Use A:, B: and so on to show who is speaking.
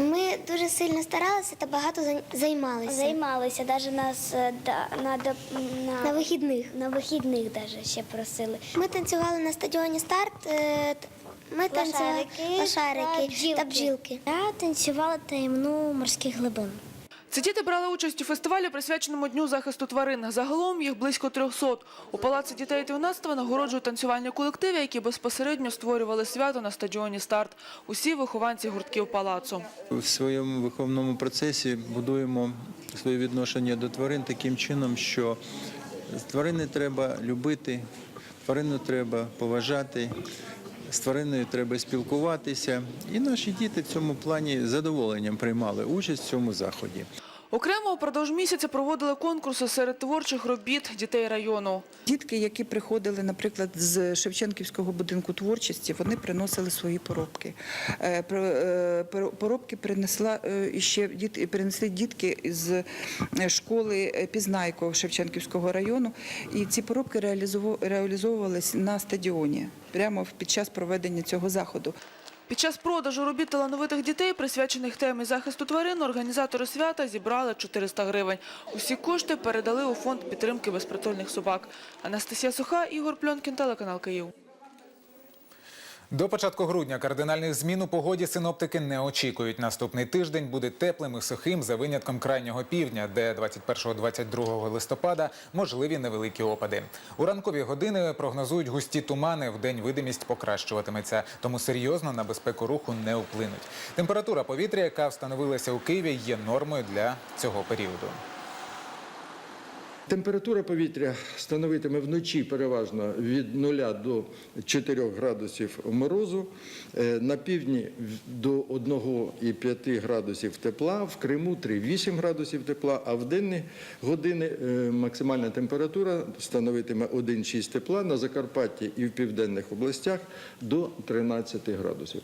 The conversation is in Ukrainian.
A: Ми дуже сильно старалися та багато займалися.
B: Займалися, навіть нас е, да, на,
A: На
B: на,
A: вихідних.
B: на вихідних даже ще просили.
A: Ми танцювали на стадіоні старт. е, Ми танцювали
B: Лошарики та
A: та бджілки.
B: Я танцювала таємну морських глибин.
C: Ці діти брали участь у фестивалі, присвяченому Дню захисту тварин. Загалом їх близько 300. У Палаці дітей та юнацтва нагороджують танцювальні колективи, які безпосередньо створювали свято на стадіоні «Старт». Усі вихованці гуртків палацу.
D: В своєму виховному процесі будуємо своє відношення до тварин таким чином, що тварини треба любити, тварину треба поважати, з твариною треба спілкуватися. І наші діти в цьому плані з задоволенням приймали участь в цьому заході.
C: Окремо упродовж місяця проводили конкурси серед творчих робіт дітей району.
E: Дітки, які приходили, наприклад, з Шевченківського будинку творчості, вони приносили свої поробки. Е, е, пор- Поробки е, принесли дітки з школи Пізнайко Шевченківського району, і ці поробки реалізовувались на стадіоні прямо під час проведення цього заходу.
C: Під час продажу робіт талановитих дітей, присвячених темі захисту тварин, організатори свята зібрали 400 гривень. Усі кошти передали у фонд підтримки безпритульних собак. Анастасія Суха, Ігор Пльонкін, телеканал Київ.
F: До початку грудня кардинальних змін у погоді синоптики не очікують. Наступний тиждень буде теплим і сухим за винятком крайнього півдня, де 21-22 листопада можливі невеликі опади. У ранкові години прогнозують густі тумани. В день видимість покращуватиметься, тому серйозно на безпеку руху не вплинуть. Температура повітря, яка встановилася у Києві, є нормою для цього періоду.
G: Температура повітря становитиме вночі переважно від 0 до 4 градусів морозу, е, на півдні до 1,5 градусів тепла, в Криму 3,8 градусів тепла, а в денні години е, максимальна температура становитиме 1,6 тепла, на Закарпатті і в південних областях до 13 градусів.